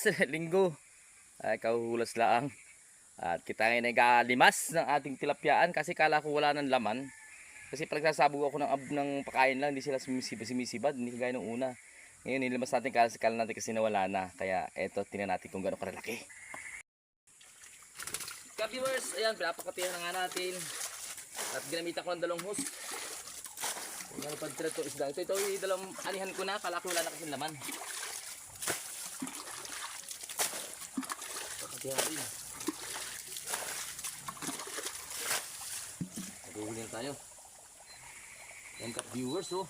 linggo. Ay kahulas laang. At kita ngayon ay galimas ng ating tilapyaan kasi kala ko wala ng laman. Kasi pag nagsasabog ako ng, ab ng pakain lang hindi sila sumisibad, sumisibad hindi kagaya nung una. Ngayon nilimas natin kala kala natin kasi nawala na. Kaya eto tingnan natin kung gano'ng karalaki ka-viewers ayan pinapakatihan na nga natin. At ginamita ko ng dalawang host. Kung ano pag to isda. Ito ito yung dalawang anihan ko na. Kala ko wala na kasi laman Naguhulin tayo. Ka viewers oh.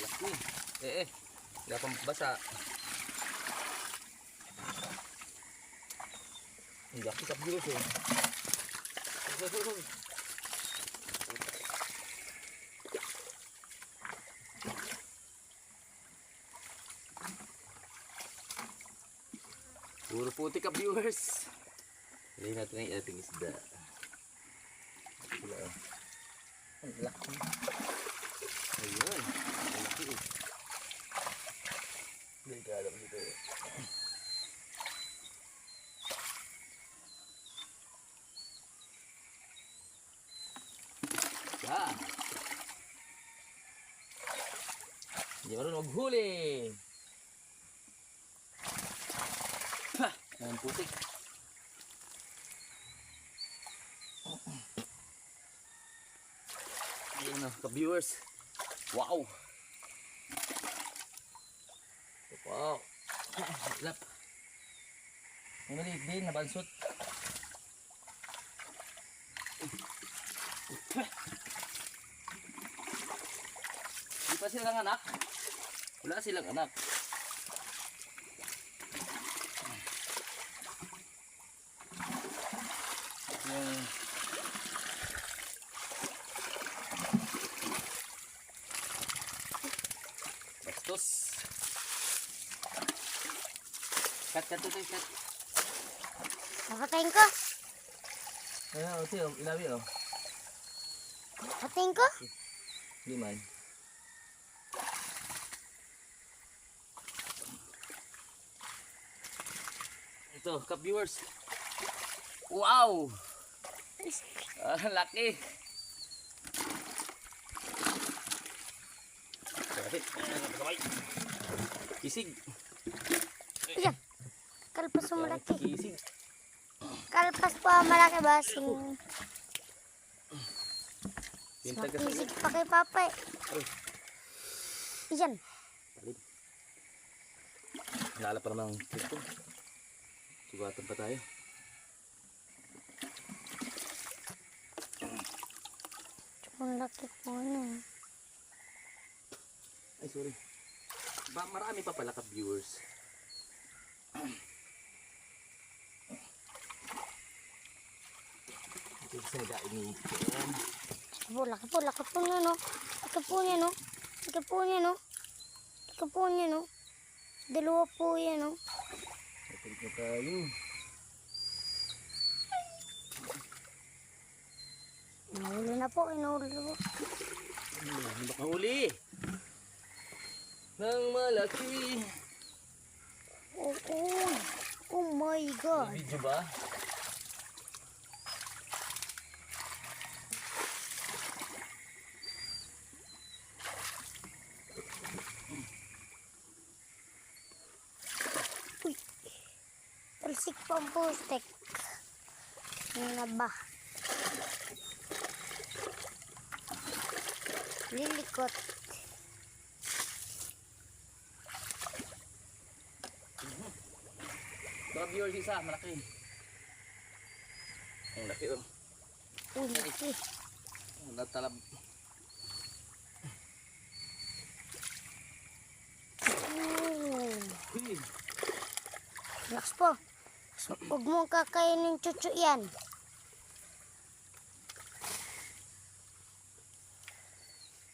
Laki. Eh eh. Wala pang basa. Laki viewers oh. Puro puti ka viewers. Hindi natin ang ating isda. Sila oh. Ang laki. Ayun. Ang laki eh. Delikado ko dito eh. Yan. Hindi marunong maghuli. Ang putik. Ayun na, ka-viewers. Wow! Wow! Lap. May maliit din, nabansot. Di pa silang anak. Wala silang anak. Yung Bastos. Cut, cut, cut, cut. Papatayin ko. Ayan, ito yung ilawi, oh. Papatayin ko. Hindi man. Ito, cup viewers. Wow! Ah, laki. Kapit. Kisig. Mo malaki. Kalpas pa malaki basing. Mapisig pa kay papa eh. Ay. Ayan. Talim. Nalala pa naman ang ito. Sugatan pa tayo. Ang laki po ano. Ay, sorry. Ba, marami pa pala ka-viewers. Ito sa nag-ainitin. Po, laki po, laki po niya no. Niya no. Niya no. Niya no. Dalawa po yan no. Napilit na tayo. Nahuli na po, inahuli na po. Hmm, Nakahuli. Nang malaki. Oh, oh. Oh my God. May video ba? Ang pustek. Ano na ba? Lilikot. Baka viewers isa, malaki. Ang laki oh. Uy, laki. Ang natalab. Oh. Uy, Relax po. Huwag mong kakainin chuchu yan.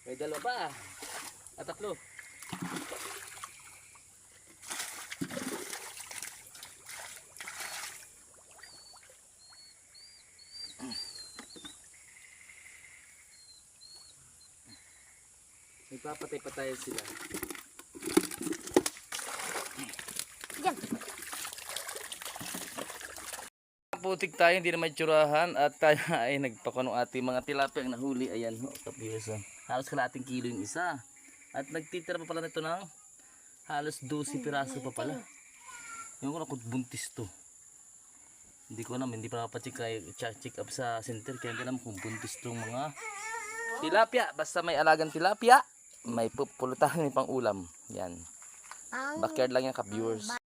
May dalawa pa. At tatlo. Nagpapatay-patay sila. dyan. Putik tayo, hindi na may tsurahan at tayo ay nagpakuha ng ating mga tilapia ang nahuli. Ayan, ho, kapiwas. oh. Halos kalating kilo yung isa. At nagtitira pa pala nito ng halos 12 piraso pa pala. Yung ko na kung buntis to. Hindi ko alam, hindi pa pa-check, check, up sa center. Kaya hindi alam kung buntis tong mga tilapia. Basta may alagang tilapia, may pupulutan pang ulam. Yan. Backyard lang yan, ka-viewers.